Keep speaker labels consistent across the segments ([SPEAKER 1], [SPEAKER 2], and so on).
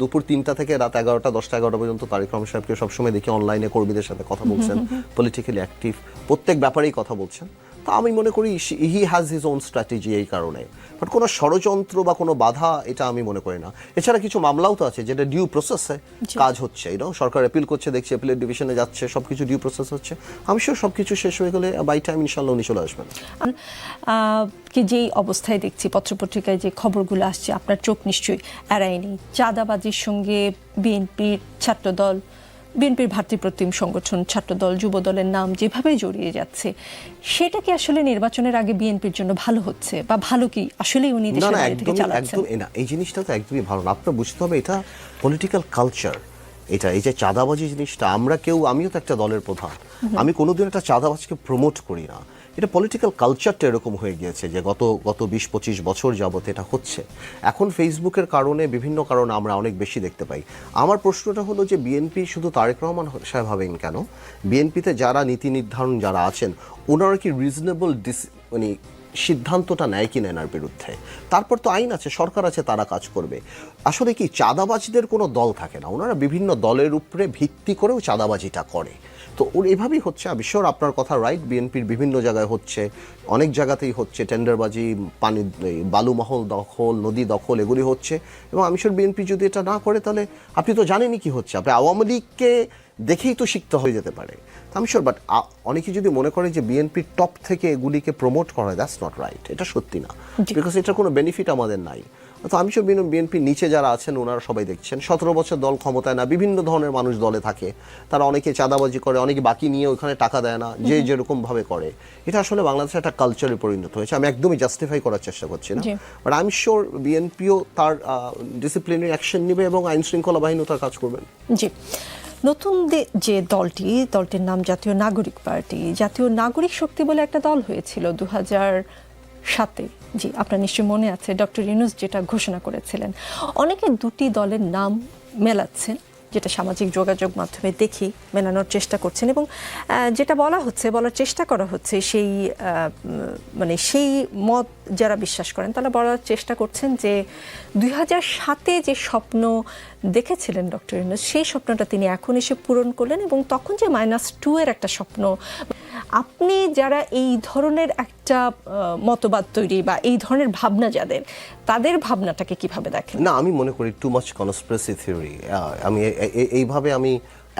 [SPEAKER 1] দুপুর তিনটা থেকে রাত এগারোটা দশটা এগারোটা পর্যন্ত তারিক রহমান সাহেবকে সবসময় দেখি অনলাইনে কর্মীদের সাথে কথা বলছেন পলিটিক্যালি অ্যাক্টিভ প্রত্যেক ব্যাপারেই কথা বলছেন। তা আমি মনে করি he has his own strategy এই কারণে। বাট কোনো ষড়যন্ত্র বা কোনো বাধা এটা আমি মনে করি না। এছাড়া কিছু মামলাও তো আছে যেটা ডিউ প্রসেসে কাজ হচ্ছে। এই সরকার অ্যাপিল করছে দেখছি অ্যাপিলের ডিভিশনে যাচ্ছে সব কিছু ডিউ প্রসেস হচ্ছে। আমি শিওর সব কিছু শেষ হয়ে গেলে বাই টাইম ইনশাল্লাহ উনি চলে আসবেন।
[SPEAKER 2] কি যেই অবস্থায় দেখছি পত্রপত্রিকায় যে খবরগুলো আসছে আপনার চোখ নিশ্চয়ই এড়ায়নি। চাঁদাবাজির সঙ্গে বিএনপির ছাত্রদল বিএনপির ভাতৃপ্রতিম সংগঠন ছাত্রদল যুবদলের নাম যেভাবে জড়িয়ে যাচ্ছে সেটা কি আসলে নির্বাচনের আগে বিএনপির জন্য ভালো হচ্ছে? বা ভালো কি আসলে উনি দেশের বাইরে থেকে চালাচ্ছেন?
[SPEAKER 1] একদম না এই জিনিসটা তো একদমই ভালো না। আপনার বুঝতে হবে এটা পলিটিক্যাল কালচার এটা এই যে চাঁদাবাজি জিনিসটা আমরা কেউ আমিও তো একটা দলের প্রধান। আমি কোনোদিন একটা চাঁদাবাজকে প্রমোট করি না। এটা পলিটিক্যাল কালচারটা এরকম হয়ে গিয়েছে যে গত গত বিশ, পঁচিশ বছর যাবত এটা হচ্ছে। এখন ফেসবুকের কারণে বিভিন্ন কারণে আমরা অনেক বেশি দেখতে পাই। আমার প্রশ্নটা হলো যে বিএনপি শুধু তারেক রহমান সাহেব হবেন কেন? বিএনপিতে যারা নীতি নির্ধারণ যারা আছেন, ওনারা কি রিজনেবল ডিস মানে সিদ্ধান্তটা নেয় কিনা এনার বিরুদ্ধে? তারপর তো আইন আছে, সরকার আছে, তারা কাজ করবে। আসলে কি চাঁদাবাজিদের কোনো দল থাকে না? ওনারা বিভিন্ন দলের উপরে ভিত্তি করেও চাঁদাবাজিটা করে। তো ওর এভাবেই হচ্ছে আমি শিওর আপনার কথা রাইট বিএনপির বিভিন্ন জায়গায় হচ্ছে অনেক জায়গাতেই হচ্ছে টেন্ডারবাজি পানি বালুমহল দখল নদী দখল এগুলি হচ্ছে এবং আমি শিওর বিএনপি যদি এটা না করে তাহলে আপনি তো জানেনই কি হচ্ছে আপনি আওয়ামী লীগকে দেখেই তো শিখতে হয়ে যেতে পারে। আমি শিওর বাট অনেকে যদি মনে করে যে বিএনপির টপ থেকে এগুলিকে প্রমোট করা দ্যাটস নট রাইট এটা সত্যি না বিকজ এটার কোনো বেনিফিট আমাদের নাই। তো আমি সব বিএনপির নিচে যারা আছেন ওনারা সবাই দেখছেন। সতেরো বছর দল ক্ষমতায় না বিভিন্ন ধরনের মানুষ দলে থাকে। তারা অনেকে চাঁদাবাজি করে অনেকে বাকি নিয়ে ওখানে টাকা দেয় না যে যেরকম ভাবে করে। এটা আসলে বাংলাদেশে একটা কালচারে পরিণত হয়েছে। আমি একদমই জাস্টিফাই করার চেষ্টা করছি না। বাট আই এম শিওর বিএনপিও তার ডিসিপ্লিনারি অ্যাকশন নেবে এবং আইন শৃঙ্খলা বাহিনীও তার কাজ করবেন
[SPEAKER 2] জি। নতুন যে দলটি দলটির নাম জাতীয় নাগরিক পার্টি। জাতীয় নাগরিক শক্তি বলে একটা দল হয়েছিল দু হাজার সাতে জি, আপনার নিশ্চয়ই মনে আছে ডক্টর ইউনুস যেটা ঘোষণা করেছিলেন। অনেকে দুটি দলের নাম মেলাচ্ছেন, যেটা সামাজিক যোগাযোগ মাধ্যমে দেখি মেলানোর চেষ্টা করছেন এবং যেটা বলা হচ্ছে, বলার চেষ্টা করা হচ্ছে সেই মানে সেই মত যারা বিশ্বাস করেন, তারা বলার চেষ্টা করছেন যে দুই হাজার সাতে যে স্বপ্ন দেখেছিলেন ডক্টর ইউনুস, সেই স্বপ্নটা তিনি এখন এসে পূরণ করলেন এবং তখন যে মাইনাস টু এর একটা স্বপ্ন আপনি যারা এই ধরনের একটা মতবাদ তৈরি বা এই ধরনের ভাবনা যাদের, তাদের ভাবনাটাকে কীভাবে দেখেন?
[SPEAKER 1] না, আমি মনে করি টু মাচ কনস্পিরেসি থিওরি আমি এইভাবে আমি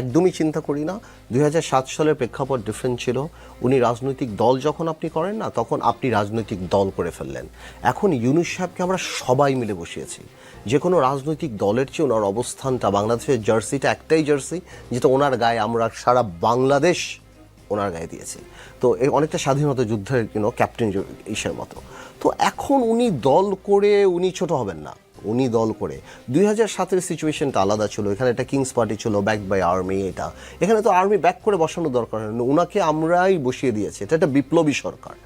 [SPEAKER 1] একদমই চিন্তা করি না। দুই হাজার সাত সালের প্রেক্ষাপট ডিফারেন্ট ছিল। উনি রাজনৈতিক দল যখন আপনি করেন না, তখন আপনি রাজনৈতিক দল করে ফেললেন। এখন ইউনুস সাহেবকে আমরা সবাই মিলে বসিয়েছি। যে কোনো রাজনৈতিক দলের চেয়ে ওনার অবস্থানটা, বাংলাদেশের জার্সিটা একটাই জার্সি যেটা ওনার গায়ে আমরা সারা বাংলাদেশ ওনার গায়ে দিয়েছে তো এই অনেকটা স্বাধীনতা যুদ্ধের ক্যাপ্টেন ইসের মতো। তো এখন উনি দল করে উনি ছোট হবেন না। উনি দল করে। দুই হাজার সাতের সিচুয়েশনটা আলাদা ছিল, এখানে একটা কিংস পার্টি ছিল ব্যাক বাই আর্মি এটা। এখানে তো আর্মি ব্যাক করে বসানো দরকার হয় ওনাকে আমরাই বসিয়ে দিয়েছে। এটা একটা বিপ্লবী সরকার।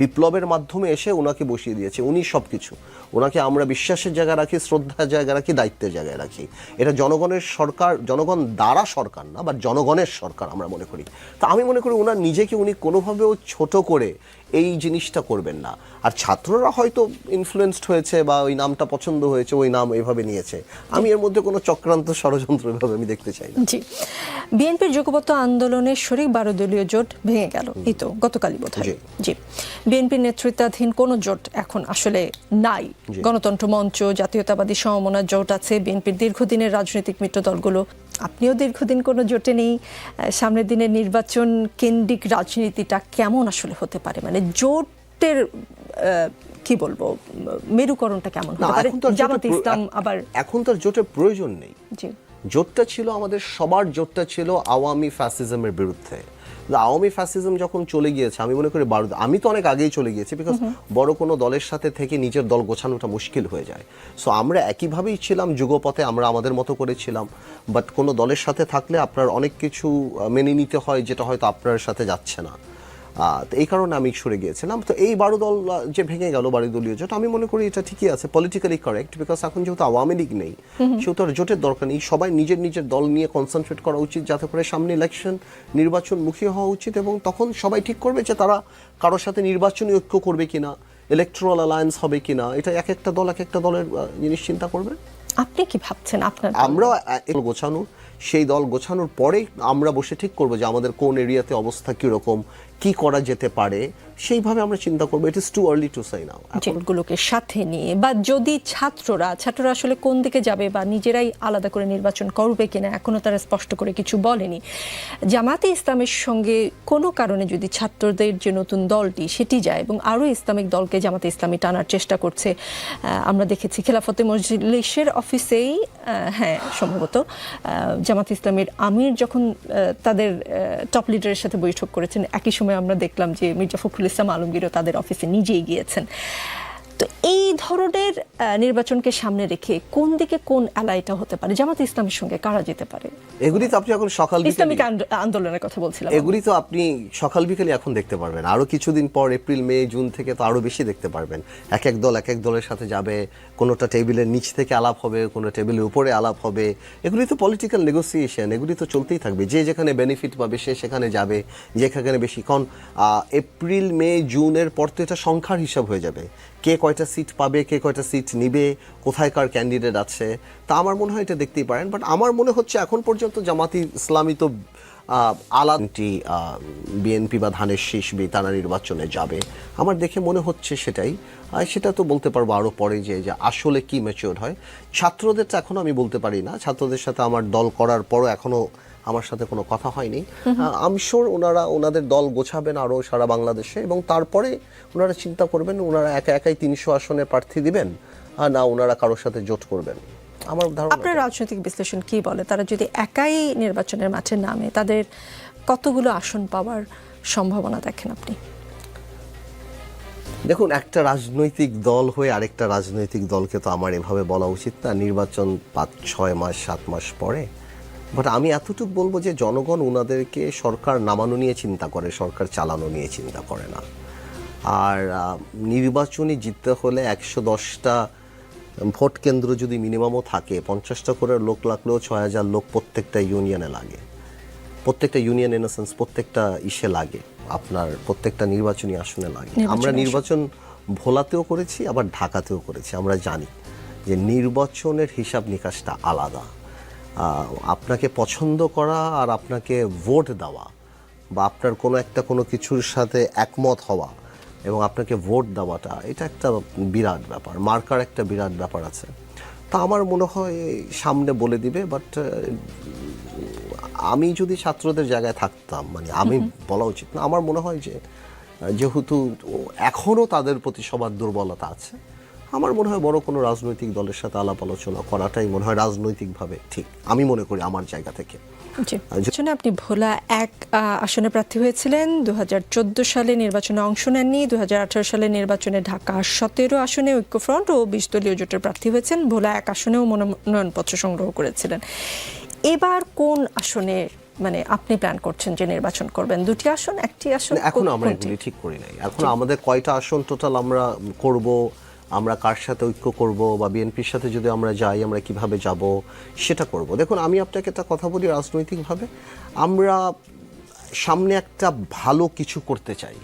[SPEAKER 1] বিপ্লবের মাধ্যমে এসে ওনাকে বসিয়ে দিয়েছে, উনি সব কিছু ওনাকে আমরা বিশ্বাসের জায়গায় রাখি, শ্রদ্ধার জায়গায় রাখি, দায়িত্বের জায়গায় রাখি। এটা জনগণের সরকার, জনগণ দ্বারা সরকার না, বা জনগণের সরকার আমরা মনে করি। তা আমি মনে করি ওনার নিজেকে উনি কোনোভাবেও ছোট করে এই জিনিসটা করবেন না। আর ছাত্ররা হয়তো ইনফ্লুয়েসড হয়েছে বা ওই নামটা পছন্দ হয়েছে ওই নাম এভাবে নিয়েছে। আমি এর মধ্যে কোনো চক্রান্ত ষড়যন্ত্র এভাবে আমি দেখতে চাই
[SPEAKER 2] জি। বিএনপির যুগপত্য আন্দোলনের শরিক বারো দলীয় জোট ভেঙে গেল। এই তো গতকালই বোধ
[SPEAKER 1] জি।
[SPEAKER 2] জি। বিএনপির নেতৃত্বাধীন কোনো জোট এখন আসলে নাই। গণতন্ত্র মঞ্চ জাতীয়তাবাদী সমমনা জোট আছে বিএনপির দীর্ঘদিনের রাজনৈতিক মিত্র দলগুলো আপনিও দীর্ঘদিন কোনো জোটে নেই সামনের দিনের নির্বাচন কেন্দ্রিক রাজনীতিটা কেমন আসলে হতে পারে? মানে জোটের কি বলব মেরুকরণটা কেমন হতে পারে? জামাত ইসলাম আবার
[SPEAKER 1] এখন তো জোটের প্রয়োজন নেই।
[SPEAKER 2] জি।
[SPEAKER 1] জোটটা ছিল আমাদের সবার জোটটা ছিল আওয়ামী ফ্যাসিজমের বিরুদ্ধে। আওয়ামী ফ্যাসিজম যখন চলে গিয়েছে, আমি মনে করি বারো আমি তো অনেক আগেই চলে গিয়েছি বিকজ বড় কোনো দলের সাথে থেকে নিজের দল গোছানোটা মুশকিল হয়ে যায়। সো আমরা একইভাবেই ছিলাম, যুগপথে আমরা আমাদের মতো করেছিলাম বাট কোনো দলের সাথে থাকলে আপনার অনেক কিছু মেনে নিতে হয়, যেটা হয়তো আপনার সাথে যাচ্ছে না। তো এই কারণে আমি সরে গিয়েছিলাম। তো এই বারো দল যে ভেঙে গেল বারো দলীয় জোট আমি মনে করি এটা ঠিকই আছে পলিটিক্যালি কারেক্ট বিকজ এখন যেহেতু আওয়ামী লীগ নেই সেহেতু আর জোটের দরকার নেই। সবাই নিজের নিজের দল নিয়ে কনসেন্ট্রেট করা উচিত যাতে করে সামনে ইলেকশন নির্বাচনমুখী হওয়া উচিত এবং তখন সবাই ঠিক করবে যে তারা কারোর সাথে নির্বাচনী ঐক্য করবে কিনা ইলেকট্রাল অ্যালায়েন্স হবে কিনা এটা এক একটা দল এক একটা দলের জিনিস চিন্তা করবে।
[SPEAKER 2] আপনি কি ভাবছেন আপনার
[SPEAKER 1] আমরা দল গোছানো সেই দল গোছানোর পরে আমরা বসে ঠিক করব যে আমাদের কোন এরিয়াতে অবস্থা কীরকম কি করা যেতে পারে, সেইভাবে আমরা চিন্তা করব। It is too early to say now
[SPEAKER 2] যেগুলোকে সাথে নিয়ে, বা যদি ছাত্ররা ছাত্ররা আসলে কোন দিকে যাবে বা নিজেরাই আলাদা করে নির্বাচন করবে কিনা, এখনও তারা স্পষ্ট করে কিছু বলেনি। জামাতে ইসলামের সঙ্গে কোনো কারণে যদি ছাত্রদের যে নতুন দলটি, সেটি যায় এবং আরও ইসলামিক দলকে জামাতে ইসলামী টানার চেষ্টা করছে আমরা দেখেছি খেলাফতে মজলিসের অফিসেই হ্যাঁ সম্ভবত জামাত ইসলামের আমির যখন তাদের টপ লিডারের সাথে বৈঠক করেছেন, একই সময় আমরা দেখলাম যে মির্জা ফখরুল ইসলাম আলমগীরও তাদের অফিসে নিজেই গিয়েছেন। তো এই ধরনের নির্বাচনকে সামনে রেখে কোন দিকে কোন অ্যালাইটা হতে পারে? জামাত ইসলামের সঙ্গে কারা যেতে পারে?
[SPEAKER 1] এগুলি তো আপনি এখন সকাল
[SPEAKER 2] ইসলামিক আন্দোলনের কথা বলছিলাম।
[SPEAKER 1] এগুলি তো আপনি সকাল বিকেলে এখন দেখতে পারবেন। আরও কিছুদিন পর এপ্রিল মে জুন থেকে তো আরও বেশি দেখতে পারবেন। এক এক দল এক এক দলের সাথে যাবে কোনোটা টেবিলের নিচ থেকে আলাপ হবে কোনো টেবিলের উপরে আলাপ হবে। এগুলি তো পলিটিক্যাল নেগোসিয়েশন এগুলি তো চলতেই থাকবে। যে যেখানে বেনিফিট পাবে সে সেখানে যাবে যেখানে বেশি। কারণ এপ্রিল মে জুনের পর তো এটা সংখ্যার হিসাব হয়ে যাবে। কে কয়টা সিট পাবে কে কয়টা সিট নিবে কোথায় কার ক্যান্ডিডেট আছে। তা আমার মনে হয় এটা দেখতেই পারেন। বাট আমার মনে হচ্ছে এখন পর্যন্ত জামাতি ইসলামী তো আহ, আলাদা বিএনপি বা ধানের শীষ তারা নির্বাচনে যাবে। আমার দেখে মনে হচ্ছে সেটাই। সেটা তো বলতে পারব আরও পরে যে যে আসলে কি ম্যাচিওর হয়। ছাত্রদের তো এখনও আমি বলতে পারি না। ছাত্রদের সাথে আমার দল করার পরও এখনও আমার সাথে কোনো কথা হয়নি। আমি শিওর ওনারা ওনাদের দল গোছাবেন আরও সারা বাংলাদেশে এবং তারপরে ওনারা চিন্তা করবেন ওনারা একা একাই তিনশো আসনে প্রার্থী দিবেন আর না ওনারা কারোর সাথে জোট করবেন। আমার ধারণা
[SPEAKER 2] আপনার রাজনৈতিক বিশ্লেষণ কি বলে? তারা যদি একাই নির্বাচনের মাঠে নামে তাদের কতগুলো আসন পাওয়ার সম্ভাবনা দেখেন আপনি?
[SPEAKER 1] দেখুন একটা রাজনৈতিক দল হয়ে আরেকটা রাজনৈতিক দলকে তো আমার এভাবে বলা উচিত না। নির্বাচন পাঁচ ছয় মাস সাত মাস পরে বাট আমি এতটুকু বলব যে জনগণ ওনাদেরকে সরকার নামানো নিয়ে চিন্তা করে সরকার চালানো নিয়ে চিন্তা করে না। আর নির্বাচনে জিততে হলে একশো দশটা ভোট কেন্দ্র যদি মিনিমামও থাকে পঞ্চাশটা করে লোক লাগলেও ছয় হাজার লোক প্রত্যেকটা ইউনিয়নে লাগে। প্রত্যেকটা ইউনিয়ন ইন সেন্স প্রত্যেকটা ইসে লাগে আপনার প্রত্যেকটা নির্বাচনী আসনে লাগে। আমরা নির্বাচন ভোলাতেও করেছি আবার ঢাকাতেও করেছি আমরা জানি যে নির্বাচনের হিসাব নিকাশটা আলাদা। আপনাকে পছন্দ করা আর আপনাকে ভোট দেওয়া বা আপনার কোনো একটা কোনো কিছুর সাথে একমত হওয়া এবং আপনাকে ভোট দেওয়াটা এটা একটা বিরাট ব্যাপার মার্কার একটা বিরাট ব্যাপার আছে। তা আমার মনে হয় সামনে বলে দিবে বাট আমি যদি ছাত্রদের জায়গায় থাকতাম মানে আমি বলা উচিত না আমার মনে হয় যে যেহেতু এখনও তাদের প্রতি সবার দুর্বলতা আছে আমার মনে হয় বড় কোনো রাজনৈতিক দলের সাথে আলাপ আলোচনা করাটাই মনে হয় রাজনৈতিকভাবে ঠিক। আমি মনে করি আমার জায়গা থেকে।
[SPEAKER 2] আপনি ভোলা এক আসনে প্রার্থী হয়েছিলেন। দুহাজার চোদ্দ সালে নির্বাচনে অংশ নেননি। দুহাজার আঠারো সালে নির্বাচনে ঢাকা সতেরো আসনে ঐক্যফ্রন্ট ও বিশ দলীয় জোটের প্রার্থী হয়েছেন। ভোলা এক আসনেও মনোনয়নপত্র সংগ্রহ করেছিলেন। এবার কোন আসনে মানে আপনি প্ল্যান করছেন যে নির্বাচন করবেন? দুটি আসন একটি আসন
[SPEAKER 1] এখন আমরা? এগুলি ঠিক করি নাই। এখন আমাদের কয়টা আসন টোটাল আমরা করব আমরা কার সাথে ঐক্য করব বা বিএনপির সাথে যদি আমরা যাই আমরা কীভাবে যাব সেটা করব। দেখুন আমি আপনাকে একটা কথা বলি রাজনৈতিকভাবে। আমরা সামনে একটা ভালো কিছু করতে চাই।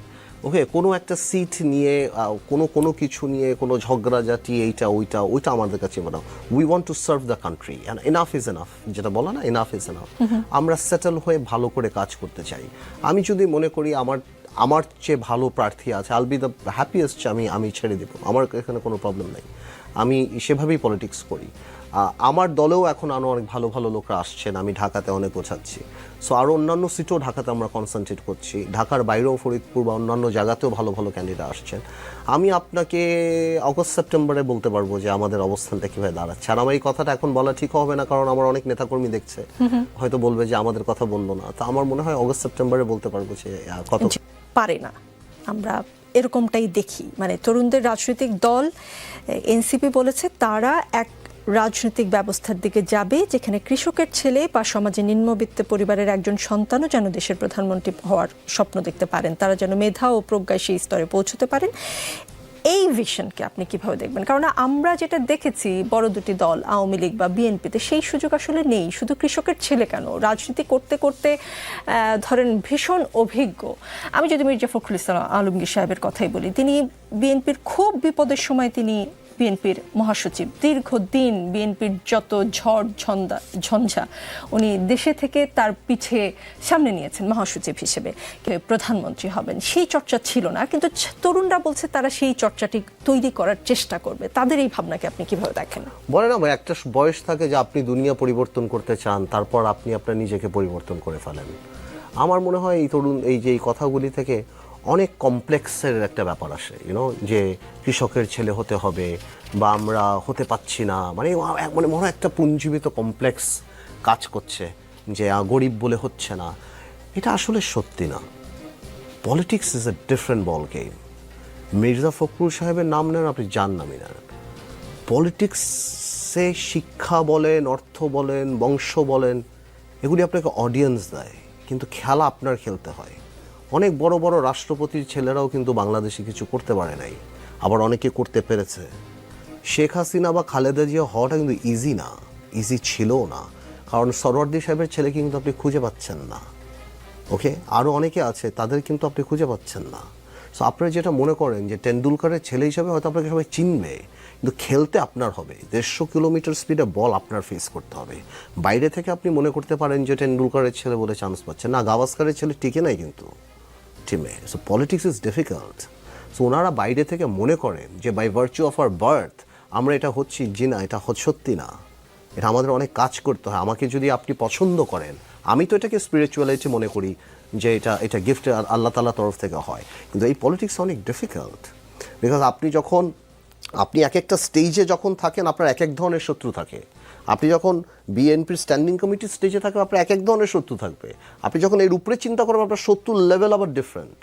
[SPEAKER 1] ওকে কোনো একটা সিট নিয়ে কোনো কোনো কিছু নিয়ে কোনো ঝগড়া ঝগড়াঝাটি এইটা ওইটা ওইটা আমাদের কাছে মানে we want to serve the country enough is enough যেটা বলা না এনাফ ইজ এনাফ আমরা সেটেল হয়ে ভালো করে কাজ করতে চাই। আমি যদি মনে করি আমার আমার চেয়ে ভালো প্রার্থী আছে আল বি দ্য হ্যাপিয়েস্ট আমি আমি ছেড়ে দেবো আমার এখানে কোনো প্রবলেম নেই। আমি সেভাবেই পলিটিক্স করি। আমার দলেও এখন আরও অনেক ভালো ভালো লোকরা আসছেন আমি ঢাকাতে অনেক গোছাচ্ছি। সো আরও অন্যান্য সিটও ঢাকাতে আমরা কনসেন্ট্রেট করছি। ঢাকার বাইরেও ফরিদপুর বা অন্যান্য জায়গাতেও ভালো ভালো ক্যান্ডিডেট আসছেন। আমি আপনাকে অগস্ট সেপ্টেম্বরে বলতে পারব যে আমাদের অবস্থানটা কীভাবে দাঁড়াচ্ছে। আর আমার এই কথাটা এখন বলা ঠিক হবে না কারণ আমার অনেক নেতাকর্মী দেখছে। হয়তো বলবে যে আমাদের কথা বলল না। তো আমার মনে হয় অগস্ট সেপ্টেম্বরে বলতে পারব যে কত
[SPEAKER 2] পারে না। আমরা এরকমটাই দেখি। মানে তরুণদের রাজনৈতিক দল, এনসিপি বলেছে তারা এক রাজনৈতিক ব্যবস্থার দিকে যাবে, যেখানে কৃষকের ছেলে বা সমাজে নিম্নবিত্ত পরিবারের একজন সন্তানও যেন দেশের প্রধানমন্ত্রী হওয়ার স্বপ্ন দেখতে পারেন। তারা যেন মেধা ও প্রজ্ঞায় সেই স্তরে পৌঁছতে পারেন। এই ভিশনকে আপনি কীভাবে দেখবেন? কারণ আমরা যেটা দেখেছি, বড় দুটি দল, আওয়ামী লীগ বা বিএনপিতে, সেই সুযোগ আসলে নেই। শুধু কৃষকের ছেলে কেন? রাজনীতি করতে করতে ধরেন ভীষণ অভিজ্ঞ। আমি যদি মির্জা ফখরুল ইসলাম আলমগীর সাহেবের কথাই বলি, তিনি বিএনপির খুব বিপদের সময় তিনি বিএনপির মহাসচিব। দীর্ঘদিন বিএনপির যত ঝড় ঝঞ্ঝা ঝঞ্ঝা, উনি দেশে থেকে তার পিছে সামনে নিয়েছেন মহাসচিব হিসেবে। প্রধানমন্ত্রী হবেন, সেই চর্চা ছিল না। কিন্তু তরুণরা বলছে তারা সেই চর্চাটি তৈরি করার চেষ্টা করবে। তাদের এই ভাবনাকে আপনি কীভাবে দেখেন?
[SPEAKER 1] বলে না একটা বয়স থাকে যে আপনি দুনিয়া পরিবর্তন করতে চান, তারপর আপনি আপনার নিজেকে পরিবর্তন করে ফেলেন। আমার মনে হয় এই তরুণ এই যে এই কথাগুলি থেকে অনেক কমপ্লেক্সের একটা ব্যাপার আসে ইউনো যে কৃষকের ছেলে হতে হবে বা আমরা হতে পাচ্ছি না। মানে মানে মনে একটা পুঞ্জীবিত কমপ্লেক্স কাজ করছে যে গরিব বলে হচ্ছে না। এটা আসলে সত্যি না। Politics is a different ball game Mirza Fakhrul সাহেবের নাম নেন, আপনি যান নামই নেন। পলিটিক্সে শিক্ষা বলেন, অর্থ বলেন, বংশ বলেন, এগুলি আপনাকে অডিয়েন্স দেয়। কিন্তু খেলা আপনার খেলতে হয়। অনেক বড় বড় রাষ্ট্রপতির ছেলেরাও কিন্তু বাংলাদেশে কিছু করতে পারে নাই। আবার অনেকে করতে পেরেছে। শেখ হাসিনা বা খালেদা জিয়া হওয়াটা কিন্তু ইজি না ইজি ছিলও না। কারণ সরওয়ার্দি সাহেবের ছেলে কিন্তু আপনি খুঁজে পাচ্ছেন না। ওকে আরও অনেকে আছে, তাদের কিন্তু আপনি খুঁজে পাচ্ছেন না। সো আপনারা যেটা মনে করেন যে টেন্ডুলকারের ছেলে হিসাবে হয়তো আপনাকে সবাই চিনবে, কিন্তু খেলতে আপনার হবে। দেড়শো কিলোমিটার স্পিডে বল আপনার ফেস করতে হবে। বাইরে থেকে আপনি মনে করতে পারেন যে টেন্ডুলকারের ছেলে বলে চান্স পাচ্ছে। না, গাভাস্কারের ছেলে টিকে নাই কিন্তু। টিমে so politics is difficult so ওনারা বাইরে থেকে মনে করেন যে by virtue of our birth আমরা এটা হচ্ছি জি না এটা সত্যি না। এটা আমাদের অনেক কাজ করতে হয়। আমাকে যদি আপনি পছন্দ করেন, আমি তো এটাকে স্পিরিচুয়ালিটি মনে করি যে এটা এটা গিফট আল্লাহ তাল্লাহ তরফ থেকে হয়। কিন্তু এই পলিটিক্স অনেক ডিফিকাল্ট বিকজ আপনি যখন, আপনি এক একটা স্টেজে যখন থাকেন, আপনার এক এক ধরনের শত্রু থাকে। আপনি যখন বিএনপির স্ট্যান্ডিং কমিটির স্টেজে থাকবে আপনার এক এক ধরনের শত্রু থাকবে। আপনি যখন এর উপরে চিন্তা করবেন, আপনার শত্রুর লেভেল আবার ডিফারেন্ট